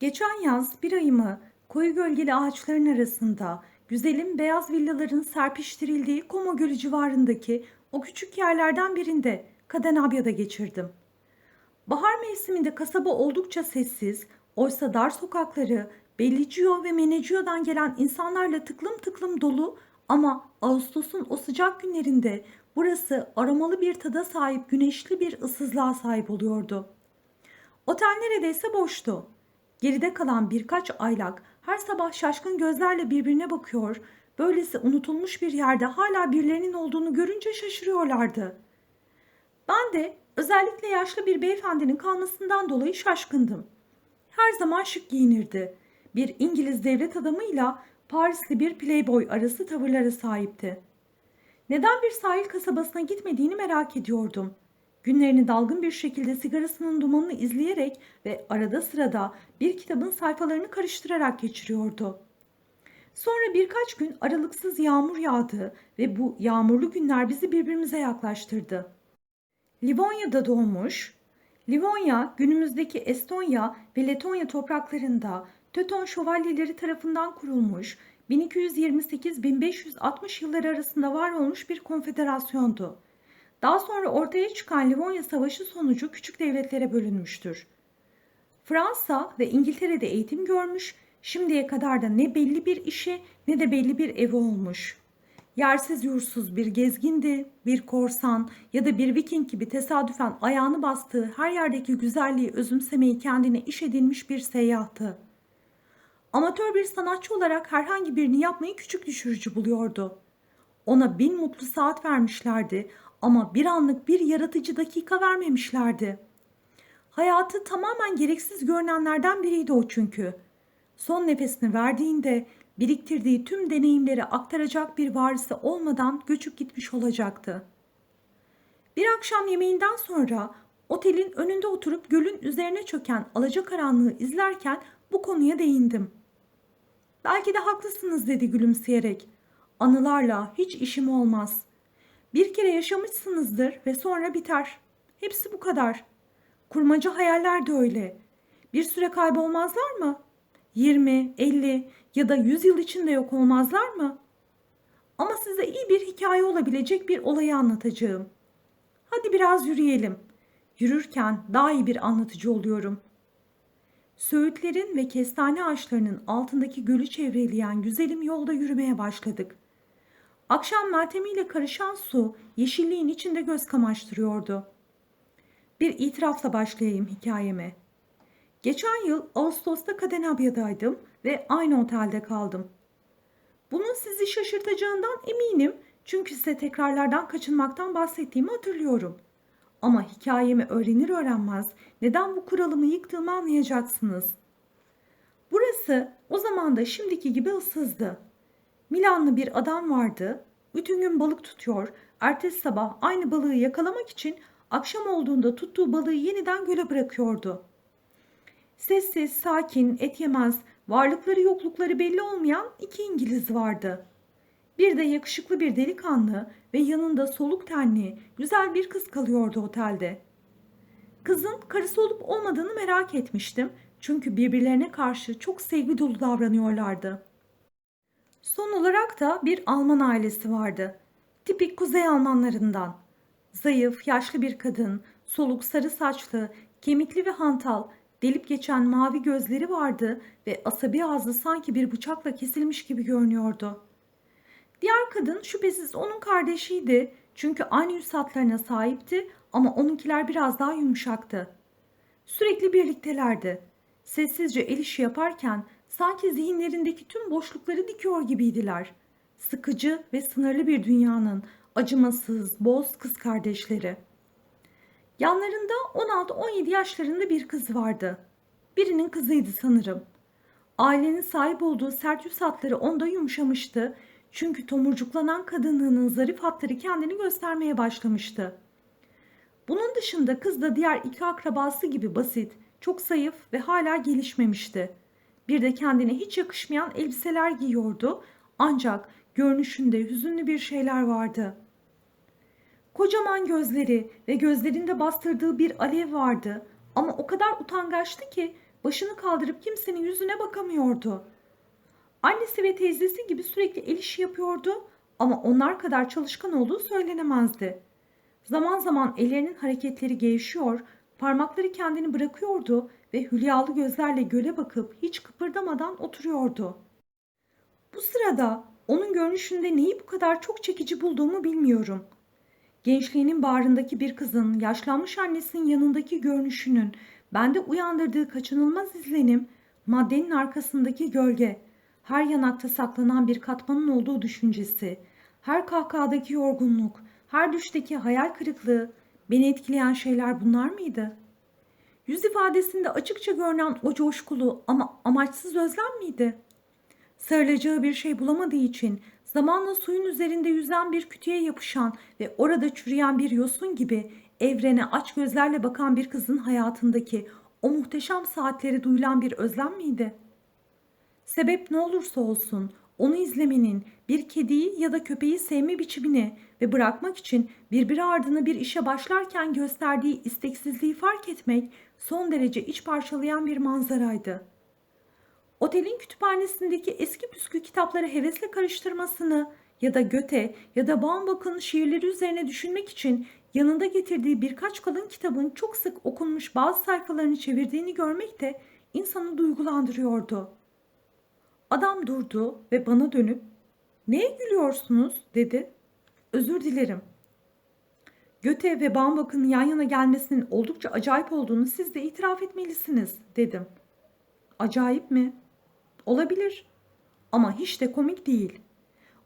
Geçen yaz bir ayımı koyu gölgeli ağaçların arasında güzelim beyaz villaların serpiştirildiği Como Gölü civarındaki o küçük yerlerden birinde Cadenabia'da geçirdim. Bahar mevsiminde kasaba oldukça sessiz, oysa dar sokakları Belliccio ve Menegio'dan gelen insanlarla tıklım tıklım dolu ama Ağustos'un o sıcak günlerinde burası aromalı bir tada sahip güneşli bir ıssızlığa sahip oluyordu. Otel neredeyse boştu. Geride kalan birkaç aylak her sabah şaşkın gözlerle birbirine bakıyor, böylesi unutulmuş bir yerde hala birilerinin olduğunu görünce şaşırıyorlardı. Ben de özellikle yaşlı bir beyefendinin kalmasından dolayı şaşkındım. Her zaman şık giyinirdi. Bir İngiliz devlet adamıyla Parisli bir playboy arası tavırlara sahipti. Neden bir sahil kasabasına gitmediğini merak ediyordum. Günlerini dalgın bir şekilde sigarasının dumanını izleyerek ve arada sırada bir kitabın sayfalarını karıştırarak geçiriyordu. Sonra birkaç gün aralıksız yağmur yağdı ve bu yağmurlu günler bizi birbirimize yaklaştırdı. Livonya'da doğmuş, Livonya günümüzdeki Estonya ve Letonya topraklarında Töton şövalyeleri tarafından kurulmuş 1228-1560 yılları arasında var olmuş bir konfederasyondu. Daha sonra ortaya çıkan Livonya Savaşı sonucu küçük devletlere bölünmüştür. Fransa ve İngiltere'de eğitim görmüş, şimdiye kadar da ne belli bir işe ne de belli bir evi olmuş. Yersiz yursuz bir gezgindi, bir korsan ya da bir viking gibi tesadüfen ayağını bastığı her yerdeki güzelliği özümsemeyi kendine iş edinmiş bir seyyahtı. Amatör bir sanatçı olarak herhangi birini yapmayı küçük düşürücü buluyordu. Ona bin mutlu saat vermişlerdi ama bir anlık bir yaratıcı dakika vermemişlerdi. Hayatı tamamen gereksiz görünenlerden biriydi o çünkü. Son nefesini verdiğinde biriktirdiği tüm deneyimleri aktaracak bir varisi olmadan göçüp gitmiş olacaktı. Bir akşam yemeğinden sonra otelin önünde oturup gölün üzerine çöken alacakaranlığı izlerken bu konuya değindim. Belki de haklısınız dedi gülümseyerek. Anılarla hiç işim olmaz. Bir kere yaşamışsınızdır ve sonra biter. Hepsi bu kadar. Kurmaca hayaller de öyle. Bir süre kaybolmazlar mı? 20, 50 ya da 100 yıl içinde yok olmazlar mı? Ama size iyi bir hikaye olabilecek bir olayı anlatacağım. Hadi biraz yürüyelim. Yürürken daha iyi bir anlatıcı oluyorum. Söğütlerin ve kestane ağaçlarının altındaki gölü çevreleyen güzelim yolda yürümeye başladık. Akşam meltemiyle karışan su yeşilliğin içinde göz kamaştırıyordu. Bir itirafla başlayayım hikayeme. Geçen yıl Ağustos'ta Cadenabia'daydım ve aynı otelde kaldım. Bunun sizi şaşırtacağından eminim çünkü size tekrarlardan kaçınmaktan bahsettiğimi hatırlıyorum. Ama hikayemi öğrenir öğrenmez neden bu kuralımı yıktığımı anlayacaksınız. Burası o zaman da şimdiki gibi ıssızdı. Milanlı bir adam vardı. Bütün gün balık tutuyor. Ertesi sabah aynı balığı yakalamak için akşam olduğunda tuttuğu balığı yeniden göle bırakıyordu. Sessiz, sakin, et yemez, varlıkları yoklukları belli olmayan iki İngiliz vardı. Bir de yakışıklı bir delikanlı ve yanında soluk tenli, güzel bir kız kalıyordu otelde. Kızın karısı olup olmadığını merak etmiştim çünkü birbirlerine karşı çok sevgi dolu davranıyorlardı. Son olarak da bir Alman ailesi vardı. Tipik Kuzey Almanlarından. Zayıf, yaşlı bir kadın, soluk sarı saçlı, kemikli ve hantal, delip geçen mavi gözleri vardı ve asabi ağzı sanki bir bıçakla kesilmiş gibi görünüyordu. Diğer kadın şüphesiz onun kardeşiydi çünkü aynı yüz hatlarına sahipti ama onunkiler biraz daha yumuşaktı. Sürekli birliktelerdi. Sessizce el işi yaparken sanki zihinlerindeki tüm boşlukları dikiyor gibiydiler. Sıkıcı ve sınırlı bir dünyanın acımasız, boz kız kardeşleri. Yanlarında 16-17 yaşlarında bir kız vardı. Birinin kızıydı sanırım. Ailenin sahip olduğu sert yüz hatları onda yumuşamıştı çünkü tomurcuklanan kadınlığının zarif hatları kendini göstermeye başlamıştı. Bunun dışında kız da diğer iki akrabası gibi basit, çok zayıf ve hala gelişmemişti. Bir de kendine hiç yakışmayan elbiseler giyiyordu ancak görünüşünde hüzünlü bir şeyler vardı. Kocaman gözleri ve gözlerinde bastırdığı bir alev vardı ama o kadar utangaçtı ki başını kaldırıp kimsenin yüzüne bakamıyordu. Annesi ve teyzesi gibi sürekli el işi yapıyordu ama onlar kadar çalışkan olduğu söylenemezdi. Zaman zaman ellerinin hareketleri gevşiyor, parmakları kendini bırakıyordu ve hülyalı gözlerle göle bakıp hiç kıpırdamadan oturuyordu. Bu sırada onun görünüşünde neyi bu kadar çok çekici bulduğumu bilmiyorum. Gençliğinin bağrındaki bir kızın yaşlanmış annesinin yanındaki görünüşünün bende uyandırdığı kaçınılmaz izlenim, maddenin arkasındaki gölge, her yanakta saklanan bir katmanın olduğu düşüncesi, her kahkahadaki yorgunluk, her düşteki hayal kırıklığı, beni etkileyen şeyler bunlar mıydı? Yüz ifadesinde açıkça görünen o coşkulu ama amaçsız özlem miydi? Sarılacağı bir şey bulamadığı için zamanla suyun üzerinde yüzen bir kütüğe yapışan ve orada çürüyen bir yosun gibi evrene aç gözlerle bakan bir kızın hayatındaki o muhteşem saatleri duyulan bir özlem miydi? Sebep ne olursa olsun onu izlemenin bir kediyi ya da köpeği sevme biçimini ve bırakmak için birbiri ardına bir işe başlarken gösterdiği isteksizliği fark etmek son derece iç parçalayan bir manzaraydı. Otelin kütüphanesindeki eski püskü kitapları hevesle karıştırmasını ya da Göte ya da Baumbach'ın şiirleri üzerine düşünmek için yanında getirdiği birkaç kalın kitabın çok sık okunmuş bazı sayfalarını çevirdiğini görmek de insanı duygulandırıyordu. Adam durdu ve bana dönüp "Neye gülüyorsunuz?" dedi. "Özür dilerim. Göte ve Baumbach'ın yan yana gelmesinin oldukça acayip olduğunu siz de itiraf etmelisiniz." dedim. "Acayip mi?" Olabilir ama hiç de komik değil.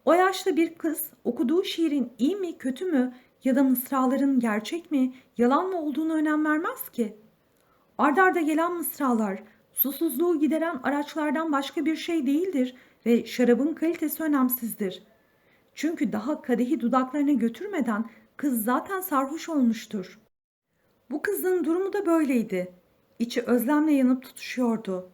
O yaşta bir kız okuduğu şiirin iyi mi kötü mü ya da mısraların gerçek mi yalan mı olduğunu önem vermez ki. Ardarda gelen mısralar susuzluğu gideren araçlardan başka bir şey değildir ve şarabın kalitesi önemsizdir. Çünkü daha kadehi dudaklarına götürmeden kız zaten sarhoş olmuştur. Bu kızın durumu da böyleydi. İçi özlemle yanıp tutuşuyordu.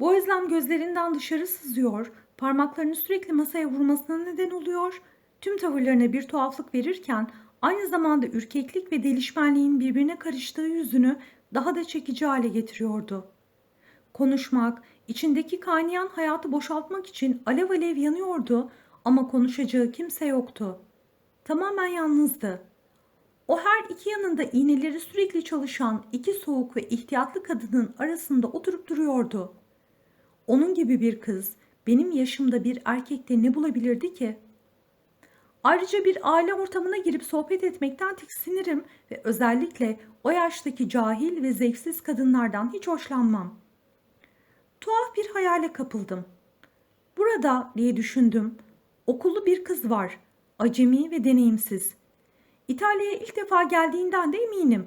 Bu özlem gözlerinden dışarı sızıyor, parmaklarını sürekli masaya vurmasına neden oluyor, tüm tavırlarına bir tuhaflık verirken aynı zamanda ürkeklik ve delişmenliğin birbirine karıştığı yüzünü daha da çekici hale getiriyordu. Konuşmak, içindeki kaynayan hayatı boşaltmak için alev alev yanıyordu ama konuşacağı kimse yoktu. Tamamen yalnızdı. O her iki yanında iğneleri sürekli çalışan iki soğuk ve ihtiyatlı kadının arasında oturup duruyordu. Onun gibi bir kız benim yaşımda bir erkekte ne bulabilirdi ki? Ayrıca bir aile ortamına girip sohbet etmekten tiksinirim ve özellikle o yaştaki cahil ve zevksiz kadınlardan hiç hoşlanmam. Tuhaf bir hayale kapıldım. Burada diye düşündüm. Okullu bir kız var. Acemi ve deneyimsiz. İtalya'ya ilk defa geldiğinden de eminim.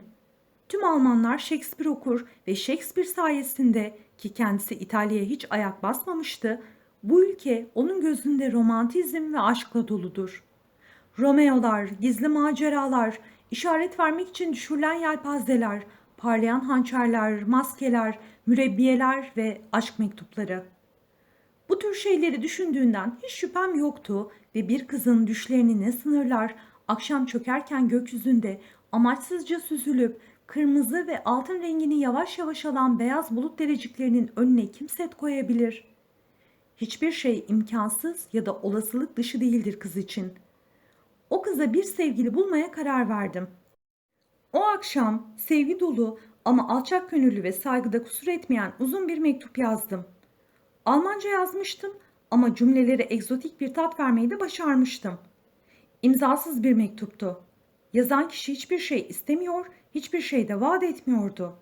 Tüm Almanlar Shakespeare okur ve Shakespeare sayesinde ki kendisi İtalya'ya hiç ayak basmamıştı, bu ülke onun gözünde romantizm ve aşkla doludur. Romeo'lar, gizli maceralar, işaret vermek için düşürülen yelpazeler, parlayan hançerler, maskeler, mürebbiyeler ve aşk mektupları. Bu tür şeyleri düşündüğünden hiç şüphem yoktu ve bir kızın düşlerini ne sınırlar, akşam çökerken gökyüzünde amaçsızca süzülüp kırmızı ve altın rengini yavaş yavaş alan beyaz bulut dereciklerinin önüne kim set koyabilir? Hiçbir şey imkansız ya da olasılık dışı değildir kız için. O kıza bir sevgili bulmaya karar verdim. O akşam sevgi dolu ama alçak gönüllü ve saygıda kusur etmeyen uzun bir mektup yazdım. Almanca yazmıştım ama cümlelere egzotik bir tat vermeyi de başarmıştım. İmzasız bir mektuptu. Yazan kişi hiçbir şey istemiyor hiçbir şey de vaat etmiyordu.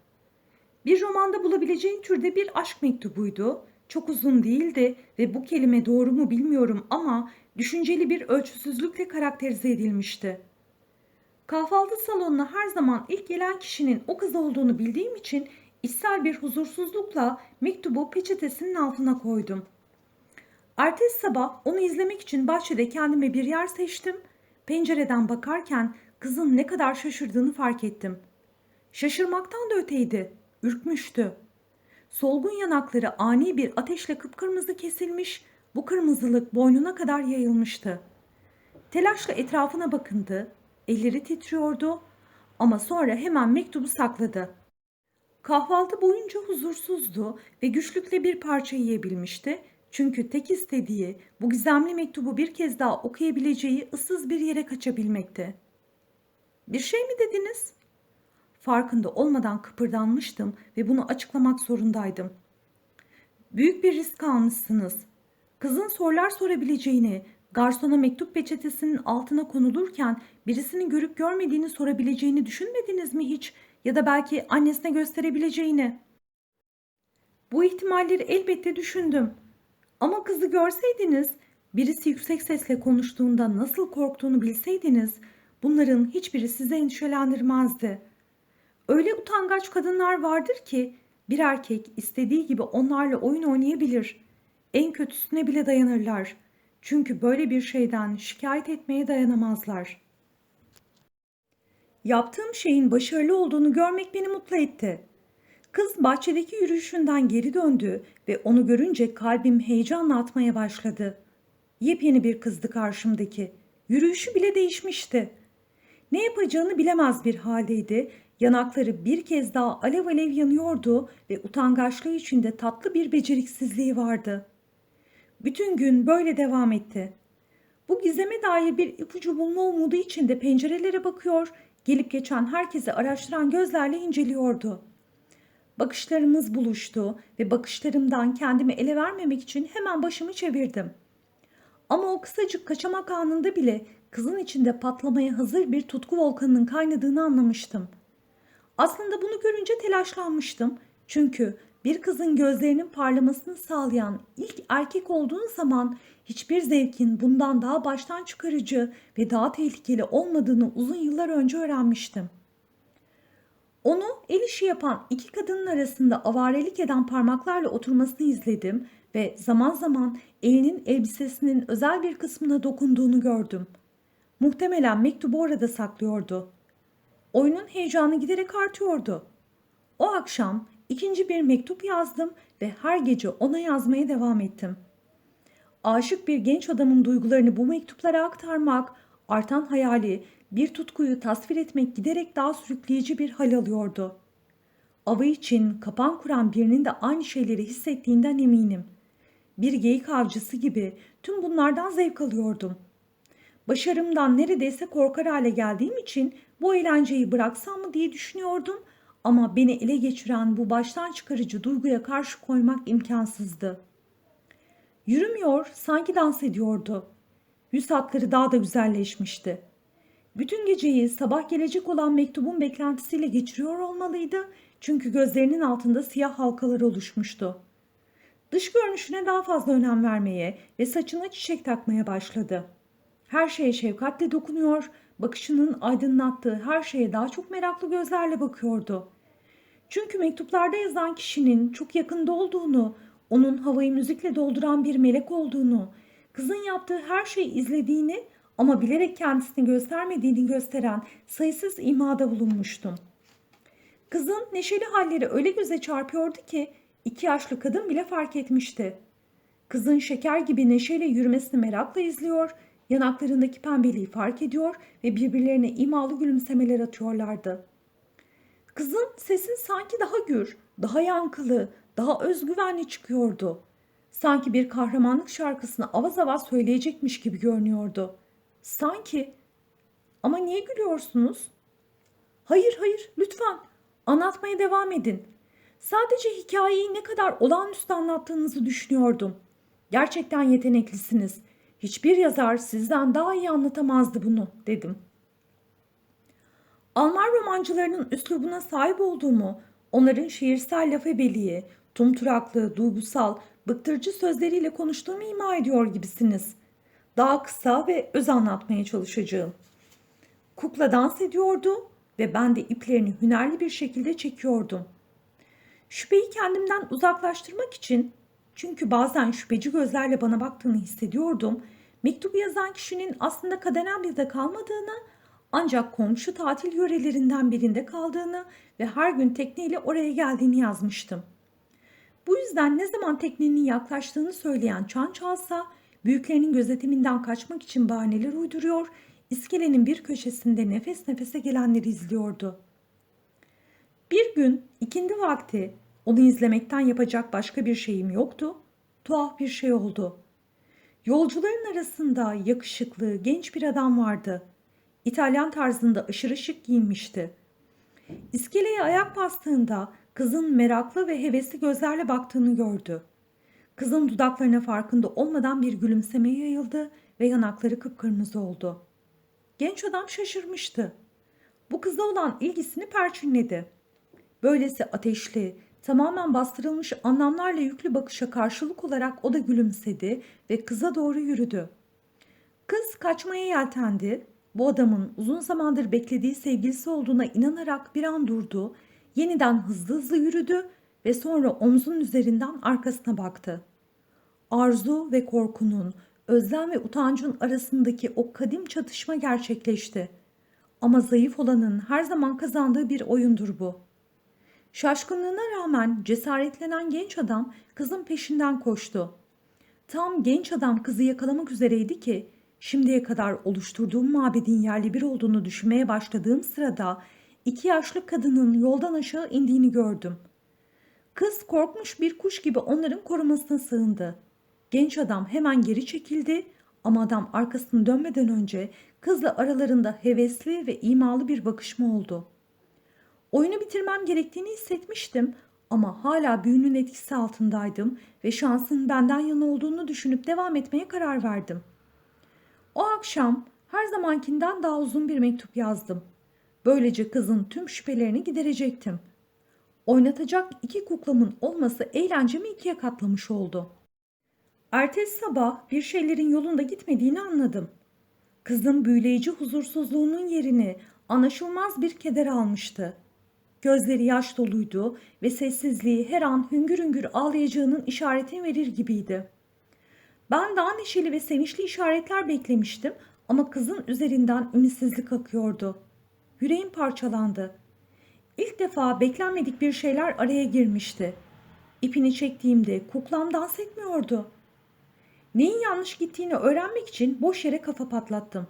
Bir romanda bulabileceğin türde bir aşk mektubuydu. Çok uzun değildi ve bu kelime doğru mu bilmiyorum ama düşünceli bir ölçüsüzlükle karakterize edilmişti. Kahvaltı salonuna her zaman ilk gelen kişinin o kız olduğunu bildiğim için içsel bir huzursuzlukla mektubu peçetesinin altına koydum. Ertesi sabah onu izlemek için bahçede kendime bir yer seçtim. Pencereden bakarken Kızın ne kadar şaşırdığını fark ettim. Şaşırmaktan da öteydi. Ürkmüştü. Solgun yanakları ani bir ateşle kıpkırmızı kesilmiş, bu kırmızılık boynuna kadar yayılmıştı. Telaşla etrafına bakındı, elleri titriyordu ama sonra hemen mektubu sakladı. Kahvaltı boyunca huzursuzdu ve güçlükle bir parça yiyebilmişti. Çünkü tek istediği bu gizemli mektubu bir kez daha okuyabileceği ıssız bir yere kaçabilmekti. Bir şey mi dediniz? Farkında olmadan kıpırdanmıştım ve bunu açıklamak zorundaydım. Büyük bir risk almışsınız. Kızın sorular sorabileceğini, garsona mektup peçetesinin altına konulurken birisini görüp görmediğini sorabileceğini düşünmediniz mi hiç? Ya da belki annesine gösterebileceğini. Bu ihtimalleri elbette düşündüm. Ama kızı görseydiniz, birisi yüksek sesle konuştuğunda nasıl korktuğunu bilseydiniz, bunların hiçbiri sizi endişelendirmezdi. Öyle utangaç kadınlar vardır ki bir erkek istediği gibi onlarla oyun oynayabilir. En kötüsüne bile dayanırlar. Çünkü böyle bir şeyden şikayet etmeye dayanamazlar. Yaptığım şeyin başarılı olduğunu görmek beni mutlu etti. Kız bahçedeki yürüyüşünden geri döndü ve onu görünce kalbim heyecanla atmaya başladı. Yepyeni bir kızdı karşımdaki. Yürüyüşü bile değişmişti. Ne yapacağını bilemez bir haldeydi. Yanakları bir kez daha alev alev yanıyordu ve utangaçlığı içinde tatlı bir beceriksizliği vardı. Bütün gün böyle devam etti. Bu gizeme dair bir ipucu bulma umudu içinde pencerelere bakıyor, gelip geçen herkesi araştıran gözlerle inceliyordu. Bakışlarımız buluştu ve bakışlarımdan kendimi ele vermemek için hemen başımı çevirdim. Ama o kısacık kaçamak anında bile kızın içinde patlamaya hazır bir tutku volkanının kaynadığını anlamıştım. Aslında bunu görünce telaşlanmıştım. Çünkü bir kızın gözlerinin parlamasını sağlayan ilk erkek olduğun zaman hiçbir zevkin bundan daha baştan çıkarıcı ve daha tehlikeli olmadığını uzun yıllar önce öğrenmiştim. Onu el işi yapan iki kadının arasında avarelik eden parmaklarla oturmasını izledim ve zaman zaman elinin elbisesinin özel bir kısmına dokunduğunu gördüm. Muhtemelen mektubu orada saklıyordu. Oyunun heyecanı giderek artıyordu. O akşam ikinci bir mektup yazdım ve her gece ona yazmaya devam ettim. Aşık bir genç adamın duygularını bu mektuplara aktarmak, artan hayali, bir tutkuyu tasvir etmek giderek daha sürükleyici bir hal alıyordu. Avı için kapan kuran birinin de aynı şeyleri hissettiğinden eminim. Bir geyik avcısı gibi tüm bunlardan zevk alıyordum. Başarımdan neredeyse korkar hale geldiğim için bu eğlenceyi bıraksam mı diye düşünüyordum ama beni ele geçiren bu baştan çıkarıcı duyguya karşı koymak imkansızdı. Yürümüyor, sanki dans ediyordu. Yüz hatları daha da güzelleşmişti. Bütün geceyi sabah gelecek olan mektubun beklentisiyle geçiriyor olmalıydı çünkü gözlerinin altında siyah halkalar oluşmuştu. Dış görünüşüne daha fazla önem vermeye ve saçına çiçek takmaya başladı. Her şeye şefkatle dokunuyor, bakışının aydınlattığı her şeye daha çok meraklı gözlerle bakıyordu. Çünkü mektuplarda yazan kişinin çok yakında olduğunu, onun havayı müzikle dolduran bir melek olduğunu, kızın yaptığı her şeyi izlediğini ama bilerek kendisini göstermediğini gösteren sayısız imada bulunmuştum. Kızın neşeli halleri öyle göze çarpıyordu ki iki yaşlı kadın bile fark etmişti. Kızın şeker gibi neşeyle yürümesini merakla izliyor, yanaklarındaki pembeliği fark ediyor ve birbirlerine imalı gülümsemeler atıyorlardı. Kızın sesi sanki daha gür, daha yankılı, daha özgüvenli çıkıyordu. Sanki bir kahramanlık şarkısını avaz avaz söyleyecekmiş gibi görünüyordu. Sanki. Ama niye gülüyorsunuz? Hayır hayır lütfen anlatmaya devam edin. Sadece hikayeyi ne kadar olağanüstü anlattığınızı düşünüyordum. Gerçekten yeteneklisiniz. Hiçbir yazar sizden daha iyi anlatamazdı bunu dedim. Alman romancılarının üslubuna sahip olduğumu, onların şiirsel laf ebeliği, tumturaklı, duygusal, bıktırıcı sözleriyle konuştuğumu ima ediyor gibisiniz. Daha kısa ve öz anlatmaya çalışacağım. Kukla dans ediyordu ve ben de iplerini hünerli bir şekilde çekiyordum. Şüpheyi kendimden uzaklaştırmak için çünkü bazen şüpheci gözlerle bana baktığını hissediyordum. Mektubu yazan kişinin aslında Kadenablya'da kalmadığını ancak komşu tatil yörelerinden birinde kaldığını ve her gün tekneyle oraya geldiğini yazmıştım. Bu yüzden ne zaman teknenin yaklaştığını söyleyen çan çalsa büyüklerinin gözetiminden kaçmak için bahaneler uyduruyor, iskelenin bir köşesinde nefes nefese gelenleri izliyordu. Bir gün ikindi vakti onu izlemekten yapacak başka bir şeyim yoktu. Tuhaf bir şey oldu. Yolcuların arasında yakışıklı genç bir adam vardı. İtalyan tarzında aşırı şık giyinmişti. İskeleye ayak bastığında kızın meraklı ve hevesli gözlerle baktığını gördü. Kızın dudaklarına farkında olmadan bir gülümseme yayıldı ve yanakları kıpkırmızı oldu. Genç adam şaşırmıştı. Bu kıza olan ilgisini perçinledi. Böylesi ateşli, tamamen bastırılmış anlamlarla yüklü bakışa karşılık olarak o da gülümsedi ve kıza doğru yürüdü. Kız kaçmaya yeltendi. Bu adamın uzun zamandır beklediği sevgilisi olduğuna inanarak bir an durdu. Yeniden hızlı hızlı yürüdü ve sonra omzunun üzerinden arkasına baktı. Arzu ve korkunun, özlem ve utancın arasındaki o kadim çatışma gerçekleşti. Ama zayıf olanın her zaman kazandığı bir oyundur bu. Şaşkınlığına rağmen cesaretlenen genç adam kızın peşinden koştu. Tam genç adam kızı yakalamak üzereydi ki şimdiye kadar oluşturduğum mabedin yerli bir olduğunu düşünmeye başladığım sırada iki yaşlı kadının yoldan aşağı indiğini gördüm. Kız korkmuş bir kuş gibi onların korumasına sığındı. Genç adam hemen geri çekildi ama adam arkasını dönmeden önce kızla aralarında hevesli ve imalı bir bakışma oldu. Oyunu bitirmem gerektiğini hissetmiştim ama hala büyünün etkisi altındaydım ve şansın benden yana olduğunu düşünüp devam etmeye karar verdim. O akşam her zamankinden daha uzun bir mektup yazdım. Böylece kızın tüm şüphelerini giderecektim. Oynatacak iki kuklamın olması eğlencemi ikiye katlamış oldu. Ertesi sabah bir şeylerin yolunda gitmediğini anladım. Kızın büyüleyici huzursuzluğunun yerini anlaşılmaz bir keder almıştı. Gözleri yaş doluydu ve sessizliği her an hüngür hüngür ağlayacağının işaretini verir gibiydi. Ben daha neşeli ve sevinçli işaretler beklemiştim ama kızın üzerinden ümitsizlik akıyordu. Yüreğim parçalandı. İlk defa beklenmedik bir şeyler araya girmişti. İpini çektiğimde kuklam dans etmiyordu. Neyin yanlış gittiğini öğrenmek için boş yere kafa patlattım.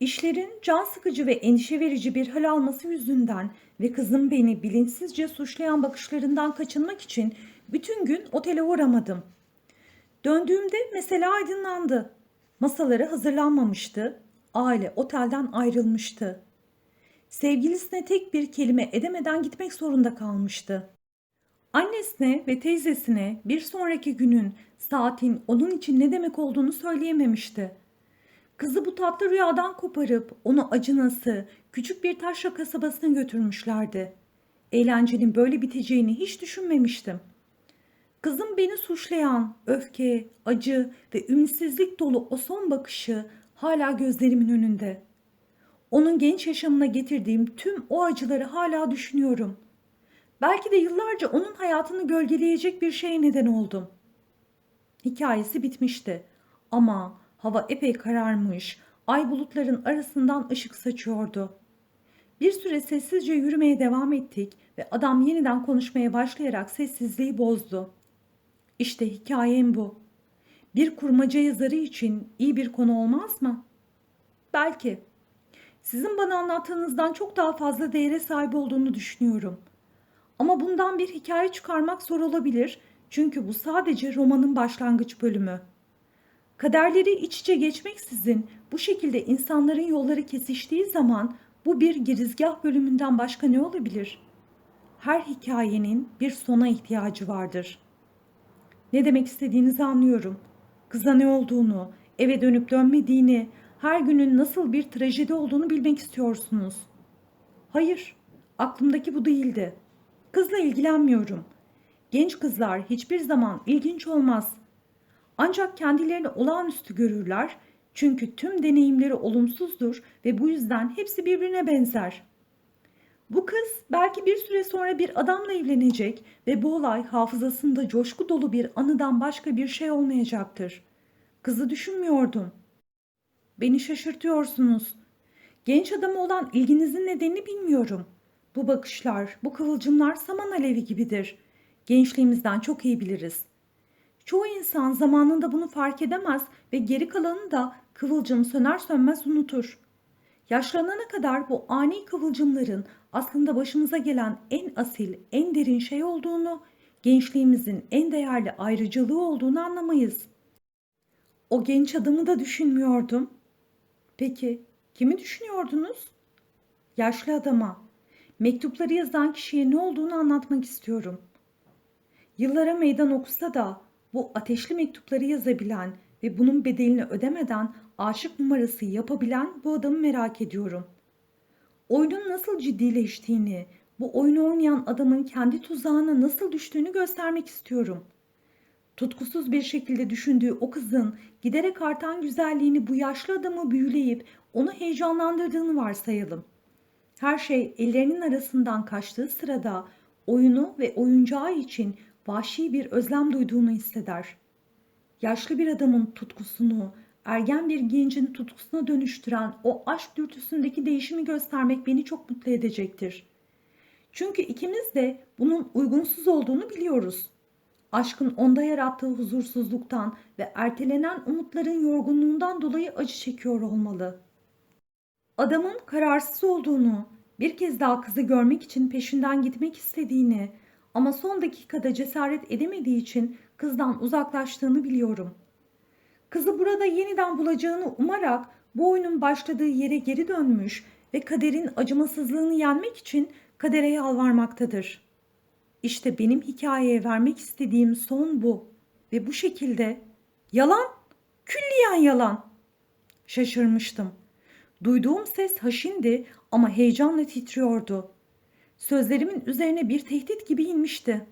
İşlerin can sıkıcı ve endişe verici bir hal alması yüzünden ve kızım beni bilinçsizce suçlayan bakışlarından kaçınmak için bütün gün otele uğramadım. Döndüğümde mesele aydınlandı. Masaları hazırlanmamıştı. Aile otelden ayrılmıştı. Sevgilisine tek bir kelime edemeden gitmek zorunda kalmıştı. Annesine ve teyzesine bir sonraki günün saatin onun için ne demek olduğunu söyleyememişti. Kızı bu tatlı rüyadan koparıp onu acınası küçük bir taşra kasabasına götürmüşlerdi. Eğlencenin böyle biteceğini hiç düşünmemiştim. Kızım beni suçlayan öfke, acı ve ümitsizlik dolu o son bakışı hala gözlerimin önünde. Onun genç yaşamına getirdiğim tüm o acıları hala düşünüyorum. Belki de yıllarca onun hayatını gölgeleyecek bir şeye neden oldum. Hikayesi bitmişti ama hava epey kararmış, ay bulutların arasından ışık saçıyordu. Bir süre sessizce yürümeye devam ettik ve adam yeniden konuşmaya başlayarak sessizliği bozdu. İşte hikayem bu. Bir kurmaca yazarı için iyi bir konu olmaz mı? Belki. Sizin bana anlattığınızdan çok daha fazla değere sahip olduğunu düşünüyorum. Ama bundan bir hikaye çıkarmak zor olabilir çünkü bu sadece romanın başlangıç bölümü. Kaderleri iç içe geçmeksizin bu şekilde insanların yolları kesiştiği zaman bu bir girizgah bölümünden başka ne olabilir? Her hikayenin bir sona ihtiyacı vardır. Ne demek istediğinizi anlıyorum. Kıza ne olduğunu, eve dönüp dönmediğini, her günün nasıl bir trajedi olduğunu bilmek istiyorsunuz. Hayır, aklımdaki bu değildi. Kızla ilgilenmiyorum. Genç kızlar hiçbir zaman ilginç olmaz. Ancak kendilerini olağanüstü görürler çünkü tüm deneyimleri olumsuzdur ve bu yüzden hepsi birbirine benzer. Bu kız belki bir süre sonra bir adamla evlenecek ve bu olay hafızasında coşku dolu bir anıdan başka bir şey olmayacaktır. Kızı düşünmüyordum. Beni şaşırtıyorsunuz. Genç adama olan ilginizin nedenini bilmiyorum. Bu bakışlar, bu kıvılcımlar saman alevi gibidir. Gençliğimizden çok iyi biliriz. Çoğu insan zamanında bunu fark edemez ve geri kalanı da kıvılcım söner sönmez unutur. Yaşlanana kadar bu ani kıvılcımların aslında başımıza gelen en asil, en derin şey olduğunu, gençliğimizin en değerli ayrıcalığı olduğunu anlamayız. O genç adamı da düşünmüyordum. Peki kimi düşünüyordunuz? Yaşlı adama. Mektupları yazan kişiye ne olduğunu anlatmak istiyorum. Yıllara meydan okusa da bu ateşli mektupları yazabilen ve bunun bedelini ödemeden aşık numarası yapabilen bu adamı merak ediyorum. Oyunun nasıl ciddileştiğini, bu oyunu oynayan adamın kendi tuzağına nasıl düştüğünü göstermek istiyorum. Tutkusuz bir şekilde düşündüğü o kızın giderek artan güzelliğini bu yaşlı adamı büyüleyip onu heyecanlandırdığını varsayalım. Her şey ellerinin arasından kaçtığı sırada oyunu ve oyuncağı için vahşi bir özlem duyduğunu hisseder. Yaşlı bir adamın tutkusunu, ergen bir gencin tutkusuna dönüştüren o aşk dürtüsündeki değişimi göstermek beni çok mutlu edecektir. Çünkü ikimiz de bunun uygunsuz olduğunu biliyoruz. Aşkın onda yarattığı huzursuzluktan ve ertelenen umutların yorgunluğundan dolayı acı çekiyor olmalı. Adamın kararsız olduğunu, bir kez daha kızı görmek için peşinden gitmek istediğini ama son dakikada cesaret edemediği için kızdan uzaklaştığını biliyorum. Kızı burada yeniden bulacağını umarak bu oyunun başladığı yere geri dönmüş ve kaderin acımasızlığını yenmek için kadere yalvarmaktadır. İşte benim hikayeye vermek istediğim son bu ve bu şekilde yalan, külliyen yalan. Şaşırmıştım. Duyduğum ses haşindi ama heyecanla titriyordu. Sözlerimin üzerine bir tehdit gibi inmişti.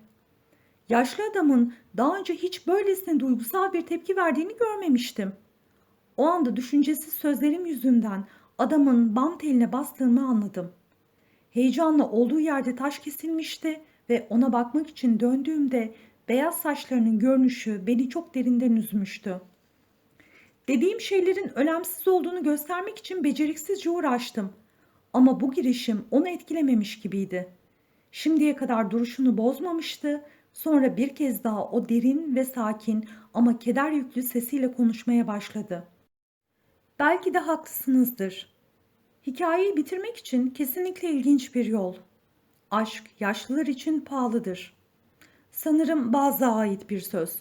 Yaşlı adamın daha önce hiç böylesine duygusal bir tepki verdiğini görmemiştim. O anda düşüncesiz sözlerim yüzünden adamın bam teline bastığımı anladım. Heyecanla olduğu yerde taş kesilmişti ve ona bakmak için döndüğümde beyaz saçlarının görünüşü beni çok derinden üzmüştü. Dediğim şeylerin önemsiz olduğunu göstermek için beceriksizce uğraştım. Ama bu girişim onu etkilememiş gibiydi. Şimdiye kadar duruşunu bozmamıştı. Sonra bir kez daha o derin ve sakin ama keder yüklü sesiyle konuşmaya başladı. Belki de haklısınızdır. Hikayeyi bitirmek için kesinlikle ilginç bir yol. Aşk yaşlılar için pahalıdır. Sanırım bazı ait bir söz.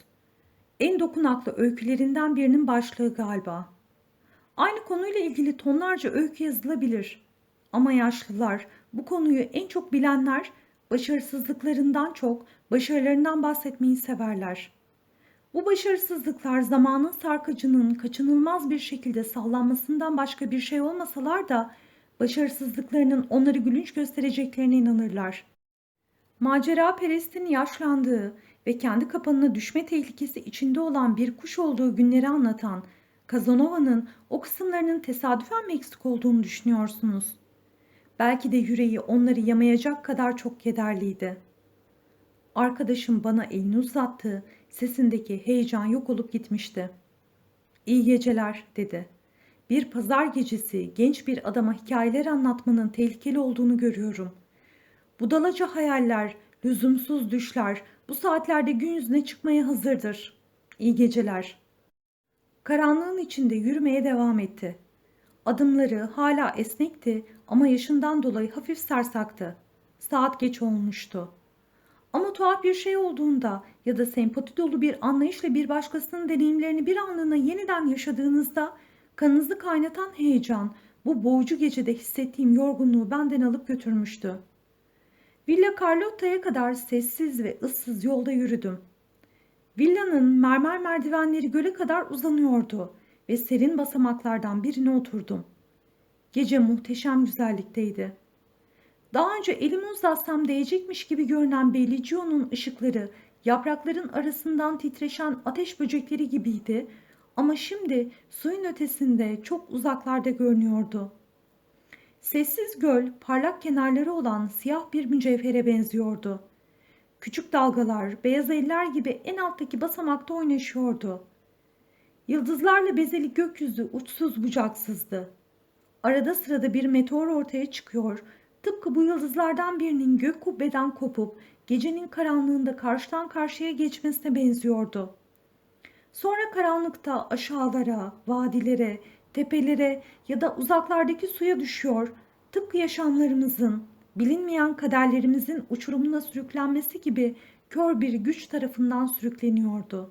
En dokunaklı öykülerinden birinin başlığı galiba. Aynı konuyla ilgili tonlarca öykü yazılabilir. Ama yaşlılar, bu konuyu en çok bilenler başarısızlıklarından çok başarılarından bahsetmeyi severler. Bu başarısızlıklar zamanın sarkacının kaçınılmaz bir şekilde sallanmasından başka bir şey olmasalar da başarısızlıklarının onları gülünç göstereceklerine inanırlar. Macera perestin yaşlandığı ve kendi kapanına düşme tehlikesi içinde olan bir kuş olduğu günleri anlatan Kazanova'nın o kısımlarının tesadüfen mi eksik olduğunu düşünüyorsunuz? Belki de yüreği onları yamayacak kadar çok kederliydi. Arkadaşım bana elini uzattı, sesindeki heyecan yok olup gitmişti. İyi geceler dedi. Bir pazar gecesi genç bir adama hikayeler anlatmanın tehlikeli olduğunu görüyorum. Budalaca hayaller, lüzumsuz düşler bu saatlerde gün yüzüne çıkmaya hazırdır. İyi geceler. Karanlığın içinde yürümeye devam etti. Adımları hala esnekti ama yaşından dolayı hafif sarsaktı. Saat geç olmuştu. Ama tuhaf bir şey olduğunda ya da sempati dolu bir anlayışla bir başkasının deneyimlerini bir anlığına yeniden yaşadığınızda kanınızı kaynatan heyecan bu boğucu gecede hissettiğim yorgunluğu benden alıp götürmüştü. Villa Carlotta'ya kadar sessiz ve ıssız yolda yürüdüm. Villanın mermer merdivenleri göle kadar uzanıyordu ve serin basamaklardan birine oturdum. Gece muhteşem güzellikteydi. Daha önce elimi uzatsam değecekmiş gibi görünen Bellicio'nun ışıkları yaprakların arasından titreşen ateş böcekleri gibiydi ama şimdi suyun ötesinde çok uzaklarda görünüyordu. Sessiz göl parlak kenarları olan siyah bir mücevhere benziyordu. Küçük dalgalar beyaz eller gibi en alttaki basamakta oynaşıyordu. Yıldızlarla bezeli gökyüzü uçsuz bucaksızdı. Arada sırada bir meteor ortaya çıkıyor, tıpkı bu yıldızlardan birinin gök kubbeden kopup gecenin karanlığında karşıdan karşıya geçmesine benziyordu. Sonra karanlıkta aşağılara, vadilere, tepelere ya da uzaklardaki suya düşüyor, tıpkı yaşamlarımızın, bilinmeyen kaderlerimizin uçurumuna sürüklenmesi gibi kör bir güç tarafından sürükleniyordu.